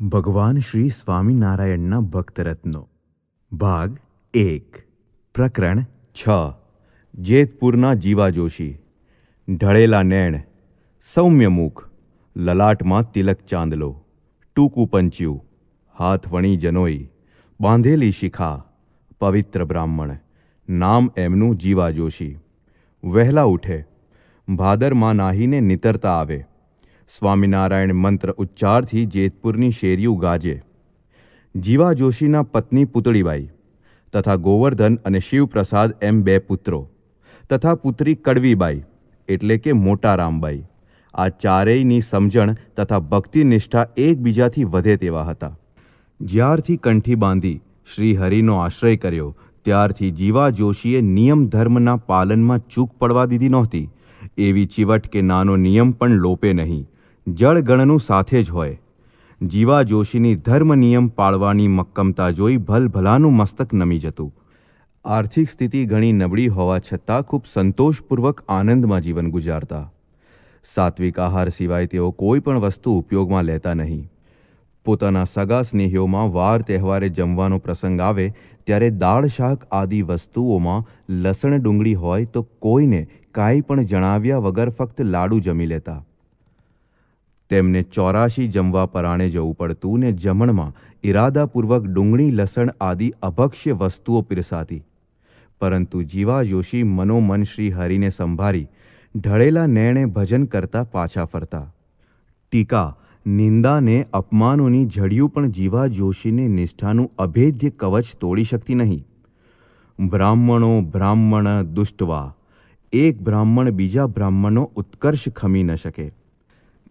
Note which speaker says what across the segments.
Speaker 1: ભગવાન શ્રી સ્વામિનારાયણના ભક્તરત્નો. ભાગ એક. પ્રકરણ છ. જેતપુરના જીવા જોશી ઢળેલા નેણ. સૌમ્ય મુખ. લલાટમાં તિલક ચાંદલો. ટૂંકું પંચ્યું. હાથ વણી જનોઈ. બાંધેલી શિખા. પવિત્ર બ્રાહ્મણ. નામ એમનું જીવા જોશી વહેલા ઉઠે. ભાદરમાં નાહીને નિતરતા આવે. સ્વામિનારાયણ મંત્ર ઉચ્ચારથી જેતપુરની શેરીયું ગાજે. જીવા જોશીના પત્ની પુતળીબાઈ તથા ગોવર્ધન અને શિવપ્રસાદ એમ બે પુત્રો તથા પુત્રી કડવીબાઈ એટલે કે મોટા રામબાઈ. આ ચારેયની સમજણ તથા ભક્તિ નિષ્ઠા એકબીજાથી વધે તેવા હતા. જ્યારથી કંઠી બાંધી શ્રી હરિનો આશ્રય કર્યો, ત્યારથી જીવા જોશીએ નિયમ ધર્મના પાલનમાં ચૂક પડવા દીધી નહોતી. એવી ચીવટ કે નાનો નિયમ પણ લોપે નહીં. જળગણનું સાથે જ હોય. જીવા જોશીની ધર્મ નિયમ પાળવાની મક્કમતા જોઈ ભલભલાનું મસ્તક નમી જતું. આર્થિક સ્થિતિ ઘણી નબળી હોવા છતાં ખૂબ સંતોષપૂર્વક આનંદમાં જીવન ગુજારતા. સાત્વિક આહાર સિવાય તેઓ કોઈ પણ વસ્તુ ઉપયોગમાં લેતા નહીં. પોતાના સગા સ્નેહીઓમાં વાર તહેવારે જમવાનો પ્રસંગ આવે ત્યારે દાળ, શાક આદિ વસ્તુઓમાં લસણ ડુંગળી હોય તો કોઈને કાંઈ પણ જણાવ્યા વગર ફક્ત લાડુ જમી લેતા. તેમને ચોરાશી જમવા પરાણે જવું પડતું ને જમણમાં ઇરાદાપૂર્વક ડુંગળી, લસણ આદિ અભક્ષ્ય વસ્તુઓ પીરસાતી. પરંતુ જીવા જોશી મનોમન શ્રી હરિને સંભાળી ઢળેલા નેણે ભજન કરતા પાછા ફરતા. ટીકા નિંદાને અપમાનોની જડિયું પણ જીવા જોશીની નિષ્ઠાનું અભેદ્ય કવચ તોડી શકતી નહીં. બ્રાહ્મણો બ્રાહ્મણ દુષ્ટવા, એક બ્રાહ્મણ બીજા બ્રાહ્મણનો ઉત્કર્ષ ખમી ન શકે.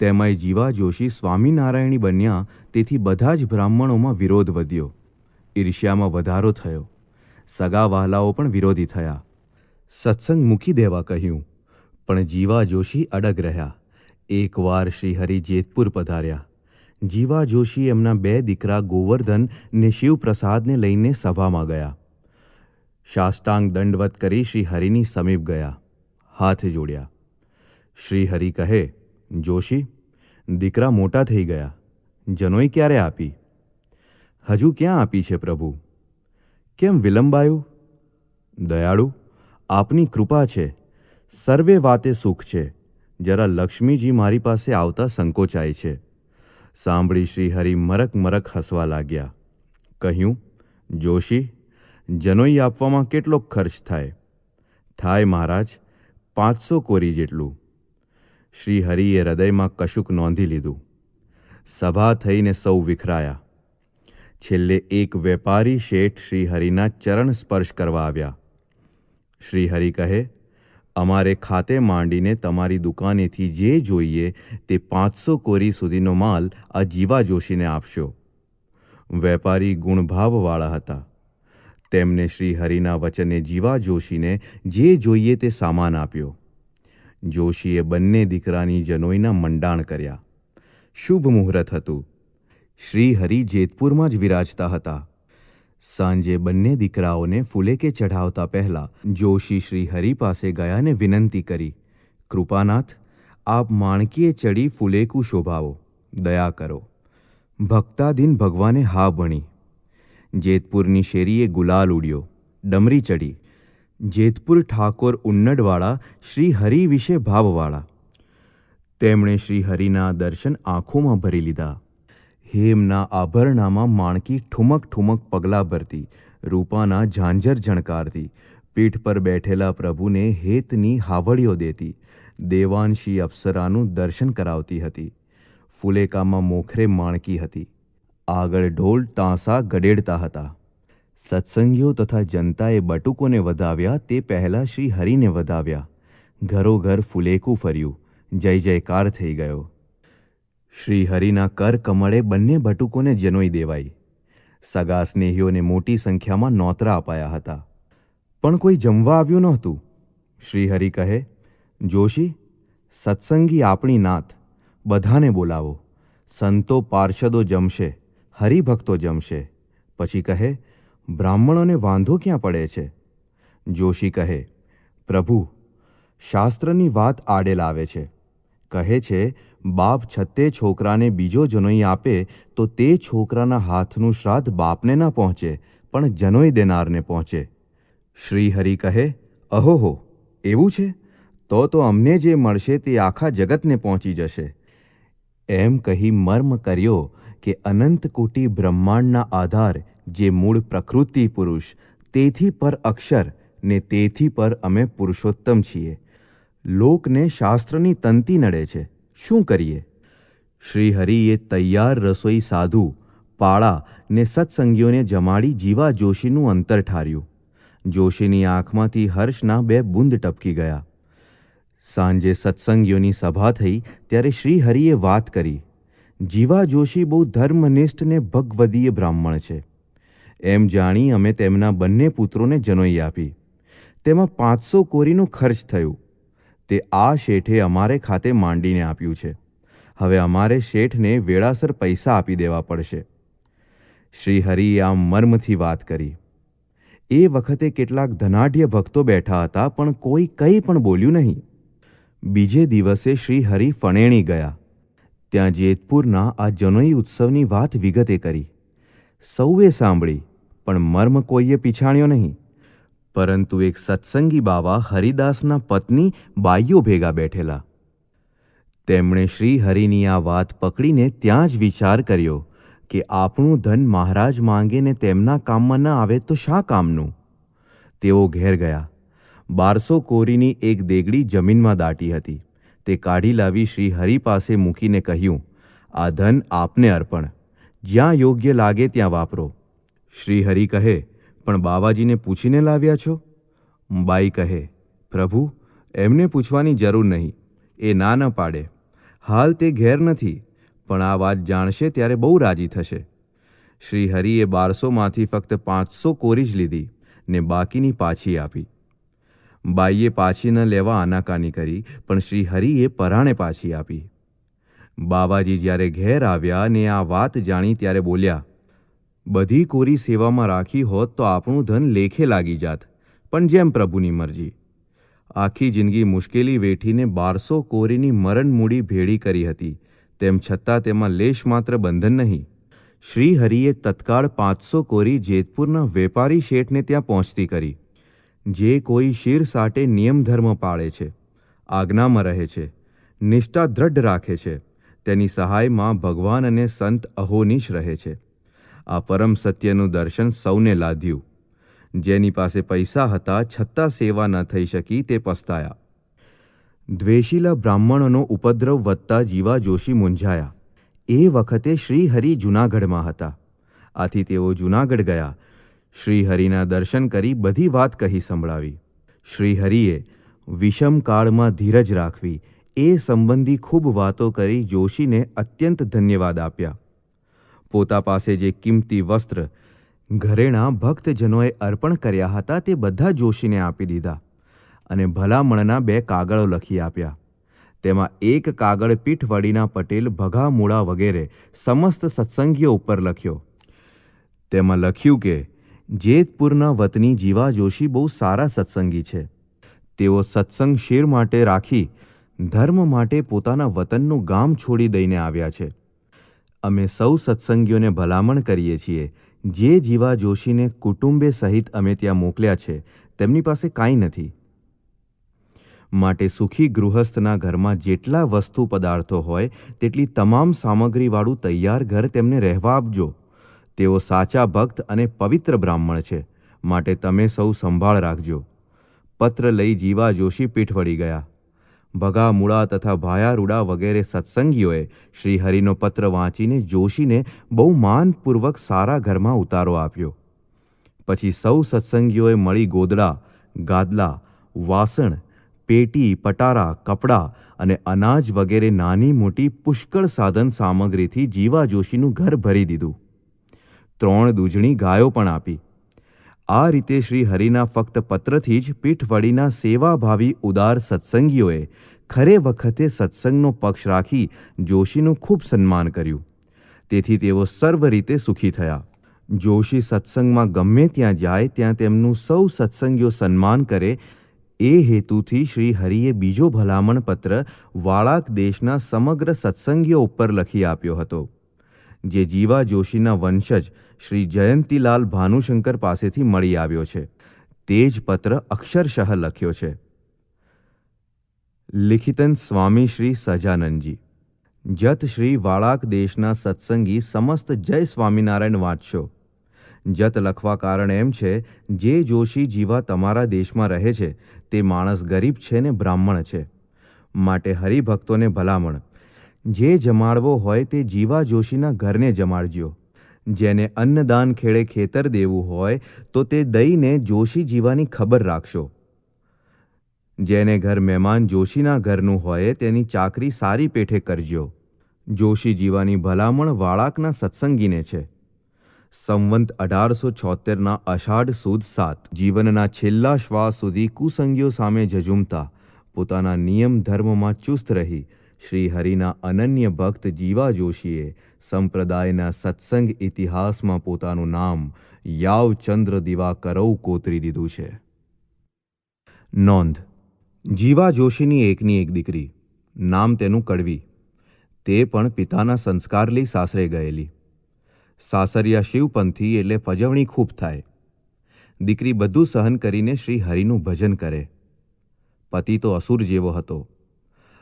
Speaker 1: તેમાંય જીવા જોશી સ્વામિનારાયણી બન્યા, તેથી બધા જ બ્રાહ્મણોમાં વિરોધ વધ્યો. ઈર્ષ્યામાં વધારો થયો. સગા વહાલાઓ પણ વિરોધી થયા. સત્સંગ મૂકી દેવા કહ્યું, પણ જીવા જોશી અડગ રહ્યા. એકવાર શ્રીહરિ જેતપુર પધાર્યા. જીવા જોશી એમના બે દીકરા ગોવર્ધન ને શિવપ્રસાદને લઈને સભામાં ગયા. સાષ્ટાંગ દંડવત કરી શ્રી હરિની સમીપ ગયા. હાથ જોડ્યા. શ્રી હરિ કહે જોશી, દીકરા મોટા થઈ ગયા, જનોઈ ક્યારે આપી? હજુ ક્યાં આપી છે પ્રભુ? કેમ વિલંબાયું? દયાળુ, આપની કૃપા છે, સર્વે વાતે સુખ છે, જરા લક્ષ્મીજી મારી પાસે આવતા સંકોચાય છે. સાંભળી શ્રીહરિ મરક મરક હસવા લાગ્યા. કહ્યું, જોશી, જનોઈ આપવામાં કેટલો ખર્ચ થાય. થાય મહારાજ, પાંચસો કોરી જેટલું. શ્રી હરિએ હૃદયમાં કશુંક નોંધી લીધું. સભા થઈને સૌ વિખરાયા. છેલ્લે એક વેપારી શેઠ શ્રી હરિના ચરણ સ્પર્શ કરવા આવ્યા. શ્રી હરિ કહે, અમારે ખાતે માંડીને તમારી દુકાનેથી જે જોઈએ તે પાંચસો કોરી સુધીનો માલ આ જીવા જોશીને આપશો. વેપારી ગુણભાવવાળા હતા. તેમને શ્રીહરિના વચને જીવા જોશીને જે જોઈએ તે સામાન આપ્યો. જોશીએ બંને દીકરાની જનોઈના મંડાણ કર્યા. શુભ મુહૂર્ત હતું. શ્રી હરિ જેતપુરમાં જ વિરાજતા હતા. સાંજે બંને દીકરાઓને ફુલેકે ચઢાવતા પહેલા જોશી શ્રી હરિ પાસે ગયા ને વિનંતી કરી, કૃપાનાથ, આપ માણકીએ ચડી ફુલેકું શોભાવો. દયા કરો. ભક્તાધીન ભગવાને હા ભણી. જેતપુરની શેરીએ ગુલાલ ઉડ્યો. ડમરી ચડી જેતપુર ઠાકોર ઉન્નડવાળા શ્રી હરિ વિશે ભાવવાળા. તેમણે શ્રી હરિના દર્શન આંખોમાં ભરી લીધા. હેમના આભરણામાં માણકી ઠુમક ઠુમક પગલાં ભરતી, રૂપાના ઝાંઝર ઝણકારતી, પીઠ પર બેઠેલા પ્રભુને હેતની હાવડીઓ દેતી, દેવાંશી અપ્સરાનું દર્શન કરાવતી હતી. ફુલેકામાં મોખરે માણકી હતી. આગળ ઢોલ તાંસા ગડેડતા હતા. સત્સંગીઓ તથા જનતાએ બટુકોને વધાવ્યા તે પહેલાં શ્રી હરિને વધાવ્યા. ઘરોઘર ફુલેકું ફર્યું. જય જયકાર થઈ ગયો. શ્રી હરિના કર કમળે બંને બટુકોને જનોઈ દેવાઈ. સગા સ્નેહીઓને મોટી સંખ્યામાં નોતરા અપાયા હતા. પણ કોઈ જમવા આવ્યું નહોતું. શ્રીહરિ કહે, જોશી, સત્સંગી આપણી નાથ બધાને બોલાવો. સંતો પાર્ષદો જમશે. હરિભક્તો જમશે. પછી કહે બ્રાહ્મણોને વાંધો ક્યાં પડે છે? જોશી કહે, પ્રભુ, શાસ્ત્રની વાત આડે લાવે છે. કહે છે, બાપ છતે છોકરાને બીજો જનોઈ આપે તો તે છોકરાના હાથનું શ્રાદ્ધ બાપને ન પહોંચે, પણ જનોઈ દેનારને પહોંચે. શ્રીહરિ કહે અહોહો એવું છે? તો તો અમને જે મળશે તે આખા જગતને પહોંચી જશે. એમ કહી મર્મ કર્યો કે અનંત કોટી બ્રહ્માંડના આધાર જે મૂળ પ્રકૃતિ પુરુષ, તેથી પર અક્ષર ને તેથી પર અમે પુરુષોત્તમ છીએ. લોકને શાસ્ત્રની તંતી નડે છે. શું કરીએ? શ્રીહરિએ તૈયાર રસોઈ સાધુ, પાળા ને સત્સંગીઓને જમાડી જીવા જોશીનું અંતર ઠાર્યું. જોશીની આંખમાંથી હર્ષના બે બુંદ ટપકી ગયા. સાંજે સત્સંગીઓની સભા થઈ, ત્યારે શ્રીહરિએ વાત કરી. જીવા જોશી બહુ ધર્મનિષ્ઠ ને ભગવદીય બ્રાહ્મણ છે. એમ જાણી અમે તેમના બંને પુત્રોને જનોઈ આપી. તેમાં પાંચસો કોરીનું ખર્ચ થયું. તે આ શેઠે અમારે ખાતે માંડીને આપ્યું છે. હવે અમારે શેઠને વેળાસર પૈસા આપી દેવા પડશે. શ્રીહરિએ આમ મર્મથી વાત કરી. એ વખતે કેટલાક ધનાઢ્ય ભક્તો બેઠા હતા, પણ કોઈ કંઈ પણ બોલ્યું નહીં. બીજે દિવસે શ્રી હરિ ફણેણી ગયા. ત્યાં જેતપુરના આ જનોઈ ઉત્સવની વાત વિગતે કરી. સૌએ સાંભળી. પણ મર્મ કોઈએ પીછાણ્યો નહીં. પરંતુ એક સત્સંગી બાવા હરિદાસના પત્ની બાઈઓ ભેગા બેઠેલા. તેમણે શ્રી હરિની આ વાત પકડીને ત્યાં જ વિચાર કર્યો કે આપણું ધન મહારાજ માંગે ને તેમના કામમાં ન આવે તો શા કામનું? તેઓ ઘેર ગયા. બારસો કોરીની એક દેગડી જમીનમાં દાટી હતી. તે કાઢી લાવી શ્રી હરિ પાસે મૂકીને કહ્યું, આ ધન આપને અર્પણ. જ્યાં યોગ્ય લાગે ત્યાં વાપરો. શ્રી હરિ કહે, પણ બાવાજીને પૂછીને લાવ્યા છો? બાઈ કહે, પ્રભુ, એમને પૂછવાની જરૂર નહીં, એ ના ન પાડે. હાલ તે ઘેર નથી, પણ આ વાત જાણશે ત્યારે બહુ રાજી થશે. શ્રી હરિએ બારસોમાંથી ફક્ત પાંચસો કોરી જ લીધી ને બાકીની પાછી આપી. બાઈએ પાછી ન લેવા આનાકાની કરી, પણ શ્રી હરિએ પરાણે પાછી આપી. બાવાજી જ્યારે ઘેર આવ્યા ને આ વાત જાણી ત્યારે બોલ્યા બધી કોરી સેવામાં રાખી હોત તો આપણું ધન લેખે લાગી જાત. પણ જેમ પ્રભુની મરજી. આખી જિંદગી મુશ્કેલી વેઠીને બારસો કોરીની મરણ મૂડી ભેળી કરી હતી. તેમ છતાં તેમાં લેશ માત્ર બંધન નહીં. શ્રી હરિએ તત્કાળ પાંચસો કોરી જેતપુરના વેપારી શેઠને ત્યાં પહોંચતી કરી. જે કોઈ શિર સાટે નિયમ ધર્મ પાળે છે. આજ્ઞામાં રહે છે. નિષ્ઠા દ્રઢ રાખે છે. તેની સહાયમાં ભગવાન અને સંત અહોનિશ રહે છે. આ પરમ સત્યનું દર્શન સૌને લાદ્યું. જેની પાસે પૈસા હતા, છતાં સેવા ન થઈ શકી, તે પસ્તાયા. દ્વેષીલા બ્રાહ્મણોનો ઉપદ્રવ વધતા જીવા જોશી મૂંઝાયા. એ વખતે શ્રીહરિ જૂનાગઢમાં હતા. આથી તેઓ જૂનાગઢ ગયા. શ્રીહરિના દર્શન કરી બધી વાત કહી સંભળાવી. શ્રીહરિએ વિષમ કાળમાં ધીરજ રાખવી. એ સંબંધી ખૂબ વાતો કરી જોશીને અત્યંત ધન્યવાદ આપ્યા. પોતા પાસે જે કિંમતી વસ્ત્ર ઘરેણા ભક્તજનોએ અર્પણ કર્યા હતા તે બધા જોશીને આપી દીધા અને ભલામણના બે કાગળો લખી આપ્યા. તેમાં એક કાગળ પીઠવડીના પટેલ ભગા મૂળા વગેરે સમસ્ત સત્સંગીઓ ઉપર લખ્યો. તેમાં લખ્યું કે, જેતપુરના વતની જીવા જોશી બહુ સારા સત્સંગી છે. તેઓ સત્સંગ શેર માટે રાખી, ધર્મ માટે પોતાના વતનનું ગામ છોડી દઈને આવ્યા છે. અમે સૌ સત્સંગીઓને ભલામણ કરીએ છીએ. જે જીવા જોશીને કુટુંબે સહિત અમે ત્યાં મોકલ્યા છે, તેમની પાસે કાંઈ નથી. માટે સુખી ગૃહસ્થના ઘરમાં જેટલા વસ્તુ પદાર્થો હોય, તેટલી તમામ સામગ્રીવાળું તૈયાર ઘર તેમને રહેવા આપજો. તેઓ સાચા ભક્ત અને પવિત્ર બ્રાહ્મણ છે. માટે તમે સૌ સંભાળ રાખજો. પત્ર લઈ જીવા જોશી પીઠ વળી ગયા. ભગા મૂળા તથા ભાયારૂડા વગેરે સત્સંગીઓએ શ્રીહરિનો પત્ર વાંચીને જોશીને બહુ માનપૂર્વક સારા ઘરમાં ઉતારો આપ્યો. પછી સૌ સત્સંગીઓએ મળી ગોદડા, ગાદલા, વાસણ, પેટી, પટારા, કપડાં અને અનાજ વગેરે નાની મોટી પુષ્કળ સાધન સામગ્રીથી જીવા જોશીનું ઘર ભરી દીધું. ત્રણ દૂજણી ગાયો પણ આપી. આ રીતે શ્રી હરિના ફક્ત પત્રથી જ પીઠવડીના સેવાભાવી ઉદાર સત્સંગીઓએ ખરે વખતે સત્સંગનો પક્ષ રાખી જોશીનું ખૂબ સન્માન કર્યું. તેથી તેઓ સર્વ રીતે સુખી થયા. જોશી સત્સંગમાં ગમે ત્યાં જાય ત્યાં તેમનું સૌ સત્સંગીઓ સન્માન કરે એ હેતુથી શ્રી હરિએ બીજો ભલામણ પત્ર વાળાક દેશના સમગ્ર સત્સંગીઓ ઉપર લખી આપ્યો હતો. જે જીવા જોશીના વંશજ શ્રી જયંતીલાલ ભાનુશંકર પાસેથી મળી આવ્યો છે. તે જ પત્ર અક્ષરશઃ લખ્યો છે. લિખિતન સ્વામી શ્રી સજાનંદજી. જત શ્રી વાળાક દેશના સત્સંગી સમસ્ત જય સ્વામિનારાયણ વાંચશો. જત લખવા કારણ એમ છે, જે જોશી જીવા તમારા દેશમાં રહે છે, તે માણસ ગરીબ છે ને બ્રાહ્મણ છે. માટે હરિભક્તોને ભલામણ. જે જમાડવો હોય તે જીવા જોશીના ઘરને જમાડજો. જેને અન્નદાન ખેડે ખેતર દેવું હોય, તો તે દઈને જોશી જીવાની ખબર રાખશો. જેને ઘર મહેમાન જોશીના ઘરનું હોય, તેની ચાકરી સારી પેઠે કરજો. જોશી જીવાની ભલામણ વાળાકના સત્સંગીને છે. સંવંત અઢારસો છોતેરના અષાઢ સુદ સાત, જીવનના છેલ્લા શ્વાસ સુધી કુસંગીઓ સામે જજુમતા પોતાના નિયમ ધર્મમાં ચુસ્ત રહી શ્રી હરિના અનન્ય ભક્ત જીવા જોશીએ સંપ્રદાયના સત્સંગ ઇતિહાસમાં પોતાનું નામ યાવ ચંદ્ર દિવા કરૌ કોતરી દીધું છે. નોંધ, જીવા જોશીની એકની એક દીકરી, નામ તેનું કડવી. તે પણ પિતાના સંસ્કાર લઈ સાસરે ગયેલી. સાસરિયા શિવપંથી એટલે પજવણી ખૂબ થાય. દીકરી બધું સહન કરીને શ્રી હરિનું ભજન કરે. પતિ તો અસુર જેવો હતો.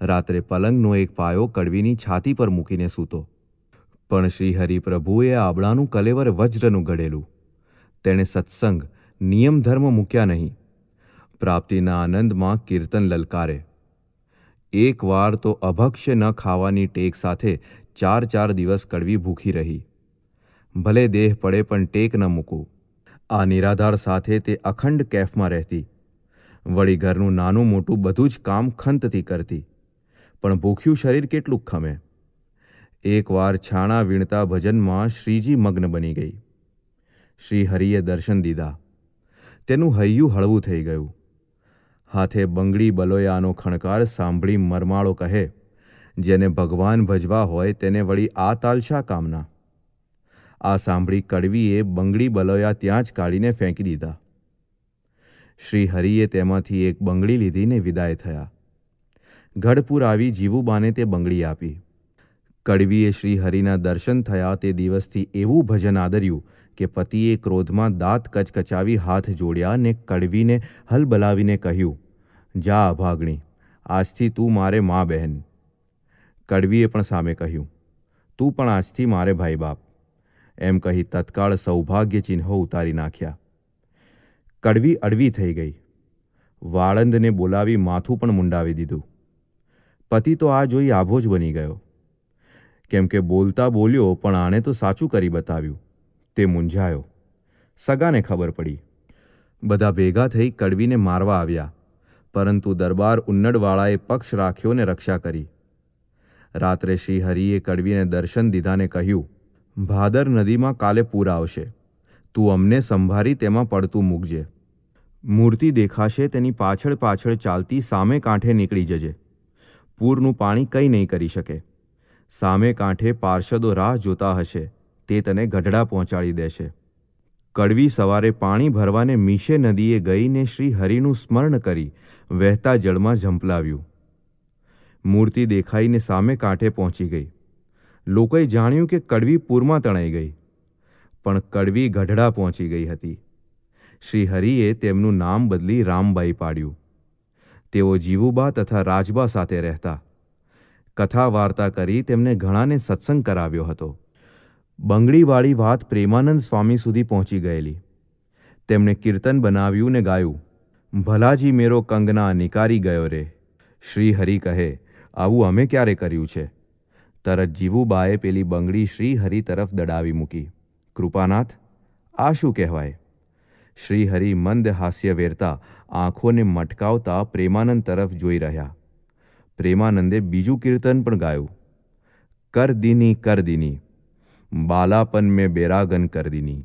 Speaker 1: રાત્રે પલંગનો એક પાયો કડવીની છાતી પર મૂકીને સૂતો. પણ શ્રી હરિપ્રભુએ આબળાનું કલેવર વજ્રનું ઘડેલું. તેણે સત્સંગ નિયમ ધર્મ મૂક્યા નહીં. પ્રાપ્તિના આનંદમાં કીર્તન લલકારે. એકવાર તો અભક્ષ્ય ન ખાવાની ટેક સાથે ચાર ચાર દિવસ કડવી ભૂખી રહી. ભલે દેહ પડે પણ ટેક ન મૂકું આ નિરાધાર સાથે તે અખંડ કેફમાં રહેતી. વળી ઘરનું નાનું મોટું બધું જ કામ ખંતથી કરતી. પણ ભૂખ્યું શરીર કેટલું ખમે? એકવાર છાણા વીણતા ભજનમાં શ્રીજી મગ્ન બની ગઈ. શ્રી હરિએ દર્શન દીધા. તેનું હૈયું હળવું થઈ ગયું. હાથે બંગડી બલોયાનો ખણકાર સાંભળી મરમાળો કહે, જેને ભગવાન ભજવા હોય તેને વળી આ તાલશા કામના? આ સાંભળી કડવીએ બંગડી બલોયા ત્યાં જ કાઢીને ફેંકી દીધા. શ્રી હરિએ તેમાંથી એક બંગડી લીધીને વિદાય થયા. ગઢપુર આવી જીવુબાને તે બંગડી આપી. કડવીએ શ્રી હરિના દર્શન થયા તે દિવસથી એવું ભજન આદર્યું કે પતિએ ક્રોધમાં દાંત કચકચાવી હાથ જોડ્યા ને કડવીને હલબલાવીને કહ્યું, જા અભાગણી આજથી તું મારે મા બહેન. કડવીએ પણ સામે કહ્યું, તું પણ આજથી મારે ભાઈ બાપ એમ કહી તત્કાળ સૌભાગ્ય ચિહ્નો ઉતારી નાખ્યા. કડવી અડવી થઈ ગઈ. વાળંદને બોલાવી માથું પણ મુંડાવી દીધું. પતિ તો આ જોઈ આભો જ બની ગયો. કેમ કે બોલતા બોલ્યો, પણ આણે તો સાચું કરી બતાવ્યું. તે મૂંઝાયો. સગાને ખબર પડી. બધા ભેગા થઈ કડવીને મારવા આવ્યા. પરંતુ દરબાર ઉન્નડવાળાએ પક્ષ રાખ્યો ને રક્ષા કરી. રાત્રે શ્રી હરિએ કડવીને દર્શન દીધાને કહ્યું, ભાદર નદીમાં કાલે પૂર આવશે. તું અમને સંભારી તેમાં પડતું મૂકજે. મૂર્તિ દેખાશે તેની પાછળ પાછળ ચાલતી સામે કાંઠે નીકળી જજે. પૂરનું પાણી કંઈ નહીં કરી શકે. સામે કાંઠે પાર્ષદો રાહ જોતા હશે, તે તને ગઢડા પહોંચાડી દેશે. કડવી સવારે પાણી ભરવાને મીશે નદીએ ગઈને શ્રી હરિનું સ્મરણ કરી વહેતા જળમાં ઝંપલાવ્યું. મૂર્તિ દેખાઈને સામે કાંઠે પહોંચી ગઈ. લોકોએ જાણ્યું કે કડવી પૂરમાં તણાઈ ગઈ, પણ કડવી ગઢડા પહોંચી ગઈ હતી. શ્રી હરિએ તેમનું નામ બદલી રામબાઈ પાડ્યું. તેઓ જીવુબા તથા રાજબા સાથે રહેતા. કથા વાર્તા કરી તેમને ઘણાને સત્સંગ કરાવ્યો હતો. બંગડીવાળી વાત પ્રેમાનંદ સ્વામી સુધી પહોંચી ગયેલી. તેમણે કીર્તન બનાવ્યું ને ગાયું, ભલાજી મેરો કંગના નિકારી ગયો રે. શ્રી હરિ કહે, આવું અમે ક્યારે કર્યું છે? તરત જીવુબાએ પેલી બંગડી શ્રી હરિ તરફ દડાવી મૂકી. કૃપાનાથ, આ શું કહેવાય? શ્રી હરિ મંદ હાસ્ય વેરતા આંખોને મટકાવતા પ્રેમાનંદ તરફ જોઈ રહ્યા. પ્રેમાનંદે બીજું કીર્તન પણ ગાયું. કર દીની કર દીની, બાલાપન મેં બેરાગન કર દીની.